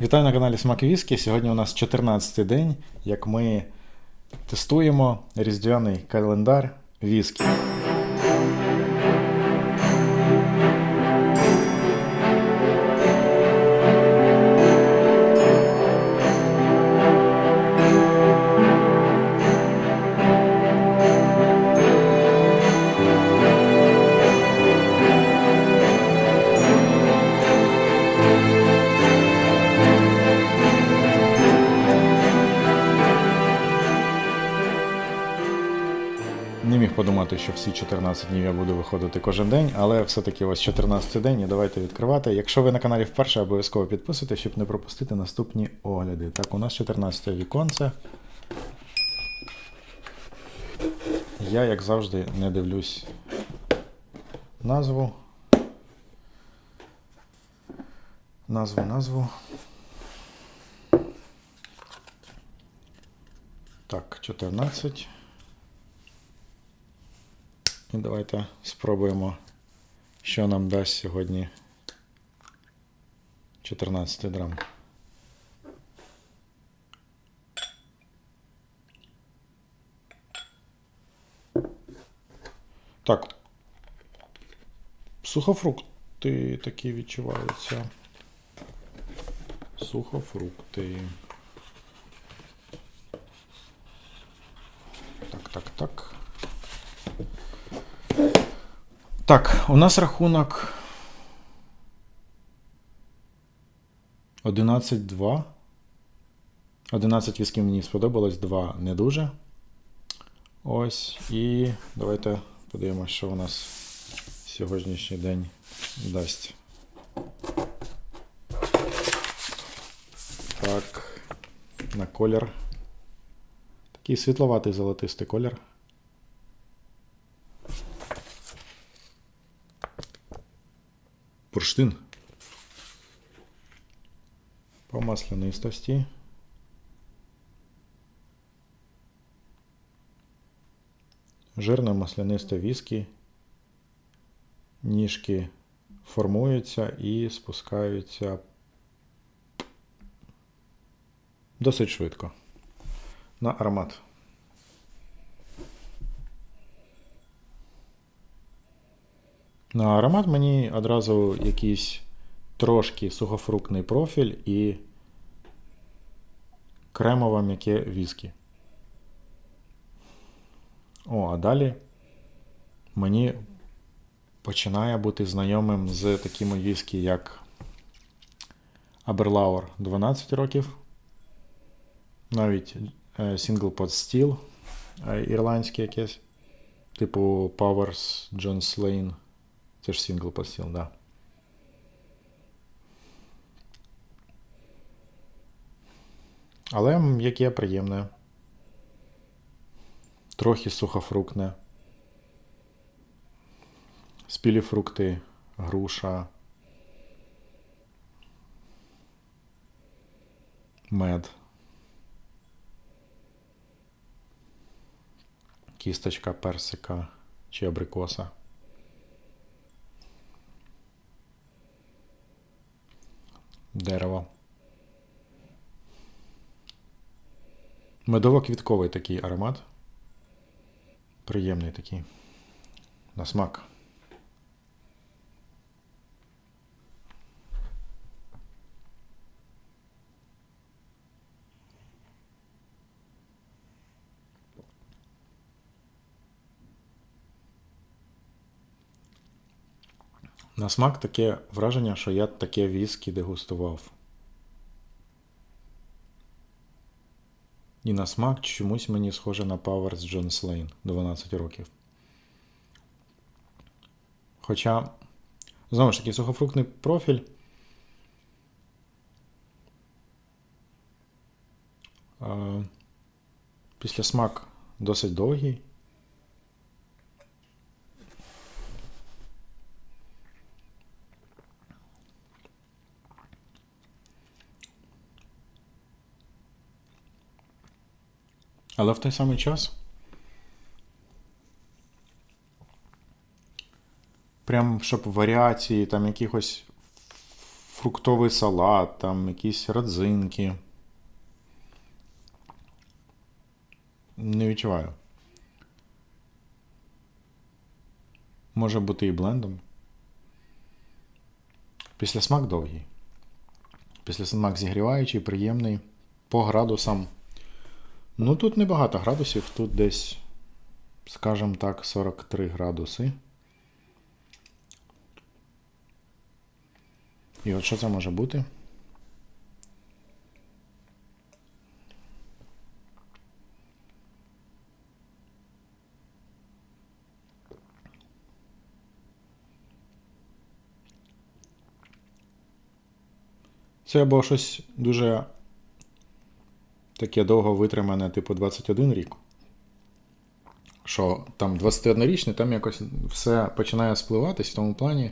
Вітаю на каналі Смак Віскі. Сьогодні у нас 14-й день, як ми тестуємо різдвяний календар віскі. Міг що всі 14 днів я буду виходити кожен день, але все-таки ось 14 день і давайте відкривати. Якщо ви на каналі вперше, обов'язково підписуйтесь, щоб не пропустити наступні огляди. Так, у нас 14 віконце. Я, як завжди, не дивлюсь назву. Назву, назву. Так, 14. І давайте спробуємо, що нам дасть сьогодні 14 драм. Так. Сухофрукти такі відчуваються. Сухофрукти. Так, так, так. Так, у нас рахунок 11-2. 11 вісків мені сподобалось, 2 не дуже. Ось. І давайте подивимося, що у нас сьогоднішній день дасть. Так, на колір. Такий світловатий золотистий колір. Бурштин. По маслянистості. Жирне маслянисте віскі. Ніжки формуються і спускаються досить швидко. На аромат. На аромат мені одразу якийсь трошки сухофруктний профіль і кремове м'яке віскі. О, а далі мені починає бути знайомим з такими віскі, як Aberlour 12 років. Навіть е, Single Pot Steel е, ірландське якесь. Типу Powers John Slane. Це ж сингл посіл, да. Але м'яке приємне. Трохи сухофруктне. Спілі фрукти, груша. Мед. Кісточка персика чи абрикоса. Дерево. Медово-квітковий такий аромат. Приємний такий. На смак. На смак таке враження, що я таке віскі дегустував. І на смак чомусь мені схоже на Powers John Slane 12 років. Хоча, знову ж таки, сухофруктний профіль. Після смак досить довгий. Але в той самий час. Прям щоб варіації там якихось фруктовий салат, там якісь родзинки. Не відчуваю. Може бути і блендом. Після смак довгий. Після смак зігріваючий, приємний. По градусам. Ну, тут небагато градусів, тут десь, скажімо так, 43 градуси. І от що це може бути? Це або щось дуже таке довго витримане, типу 21 рік. Що там 21-річний, там якось все починає спливатись в тому плані.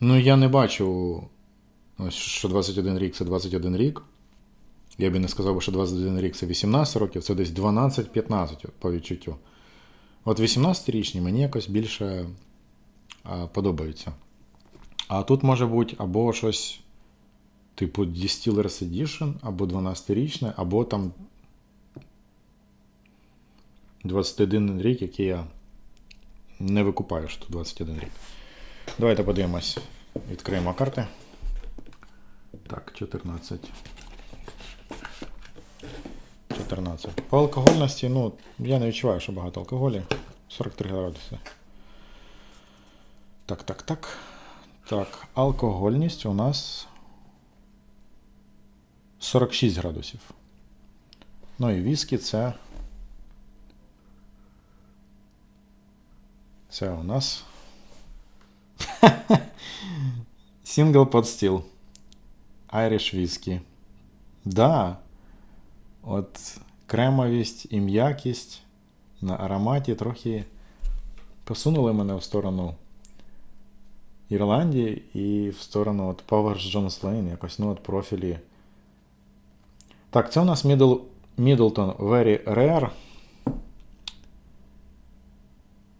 Ну, я не бачу, що 21 рік це 21 рік. Я б не сказав, що 21 рік це 18 років, це десь 12-15 по відчуттю. От 18-річні мені якось більше а, подобаються. А тут може бути або щось типу Distillers Edition, або 12-річне, або там 21 рік, який я не викупаю, що тут 21 рік. Давайте подивимось. Відкриємо карти. Так, 14. 14. По алкогольності, ну, я не відчуваю, що багато алкоголю. 43 градуси. Так, так, так. Так, алкогольність у нас 46 градусів. Ну і віскі це. Це у нас. Single Pot Still. Irish Whisky. Да. От кремовість і м'якість на ароматі трохи посунули мене в сторону Ірландії і в сторону от Powers Jones Lane, якось ну от профілі. Так, це у нас Middle, Middleton Very Rare.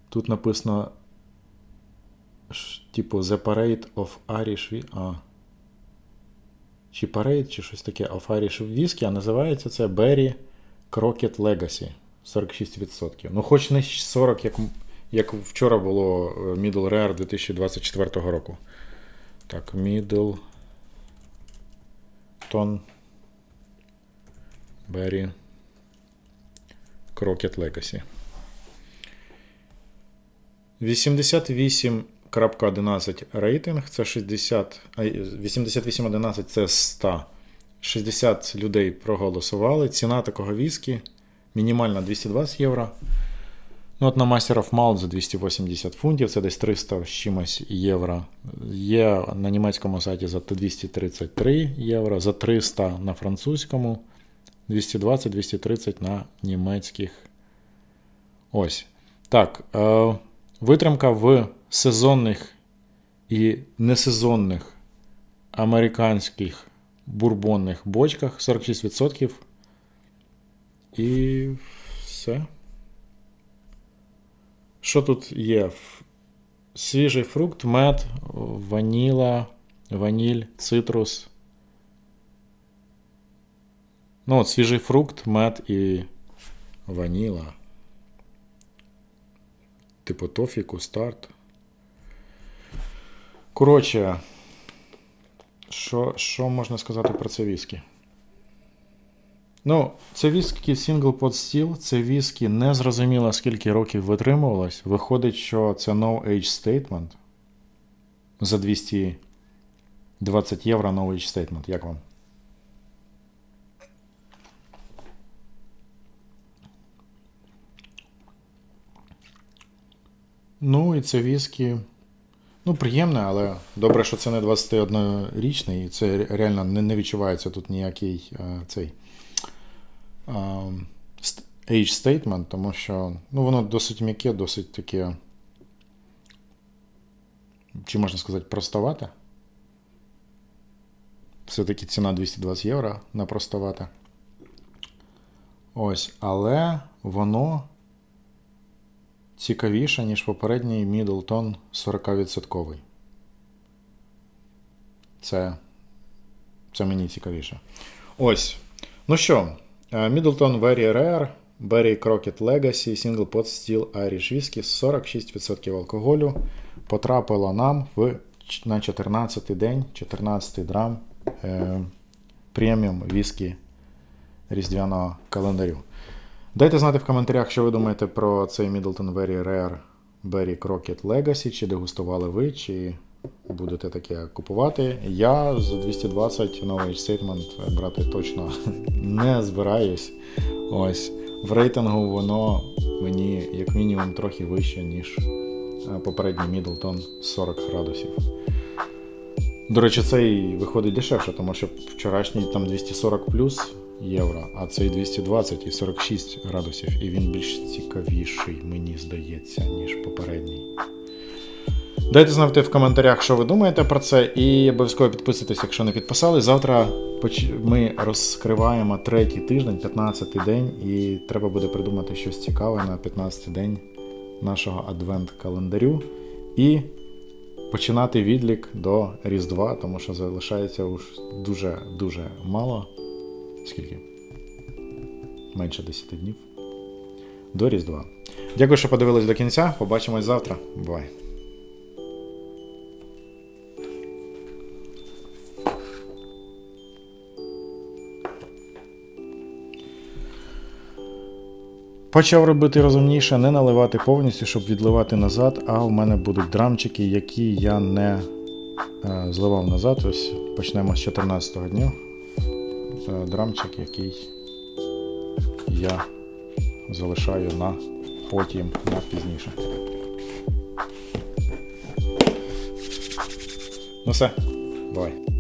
Тут написано типу The Parade of Irish А. Чи Parade, чи щось таке of Irish Whisky, а називається це Berry Crockett Legacy. 46%. Ну, хоч не 40, як, як вчора було е, Middle Rare 2024 року. Так, Middle Berry Crockett Legacy. 88.11 рейтинг, це 60. 88.11 це 100. 60 людей проголосували. Ціна такого віскі мінімальна 220 євро. Ну, от на Master of Malt за 280 фунтів, це десь 300 з чимось євро. Є на німецькому сайті за 233 євро, за 300 на французькому, 220-230 на німецьких. Ось. Так. Е, витримка в сезонних і несезонних американських бурбонних бочках 46%. І все. Що тут є? Свіжий фрукт, мед, ваніла, ваніль, цитрус. Ну, от свіжий фрукт, мед і ваніла. Типу тофі, кустард. Коротше, що, що можна сказати про це віскі? Ну, це віскі Single Pot Steel, це віскі не зрозуміло скільки років витримувалось. Виходить, що це No Age Statement. За 220 євро No Age Statement. Як вам? Ну, і це віскі. Ну, приємне, але добре, що це не 21-річний, і це реально не, не відчувається тут ніякий е, цей е, ст- age statement, тому що ну, воно досить м'яке, досить таке. Чи можна сказати, простовате. Все-таки ціна 220 євро на простовате. Ось, але воно цікавіше, ніж попередній Middleton 40%. Це, це мені цікавіше. Ось. Ну що, е, Middleton Very Rare, Berry Crockett Legacy, Single Pot Steel Irish Whisky, 46% алкоголю. Потрапило нам в, на 14-й день, 14-й драм е, преміум віскі різдвяного календарю. Дайте знати в коментарях, що ви думаєте про цей Middleton Very Rare Berry Crockett Legacy, чи дегустували ви, чи будете таке купувати. Я за 220 новий стейтмент брати точно не збираюсь. Ось. В рейтингу воно мені як мінімум трохи вище, ніж е, попередній Middleton 40 градусів. До речі, цей виходить дешевше, тому що вчорашній там 240 плюс євро, а цей 220 і 46 градусів. І він більш цікавіший, мені здається, ніж попередній. Дайте знати в коментарях, що ви думаєте про це, і обов'язково підписуйтесь, якщо не підписали. Завтра ми розкриваємо третій тиждень, 15-й день, і треба буде придумати щось цікаве на 15-й день нашого адвент-календарю. І починати відлік до Різдва, тому що залишається уж дуже-дуже мало. Скільки? Менше 10 днів. До Різдва. Дякую, що подивились до кінця. Побачимось завтра. Бувай. Почав робити розумніше, не наливати повністю, щоб відливати назад, а в мене будуть драмчики, які я не е, зливав назад. Ось почнемо з 14-го дня. Е, драмчик, який я залишаю на потім на пізніше. Ну все, бувай.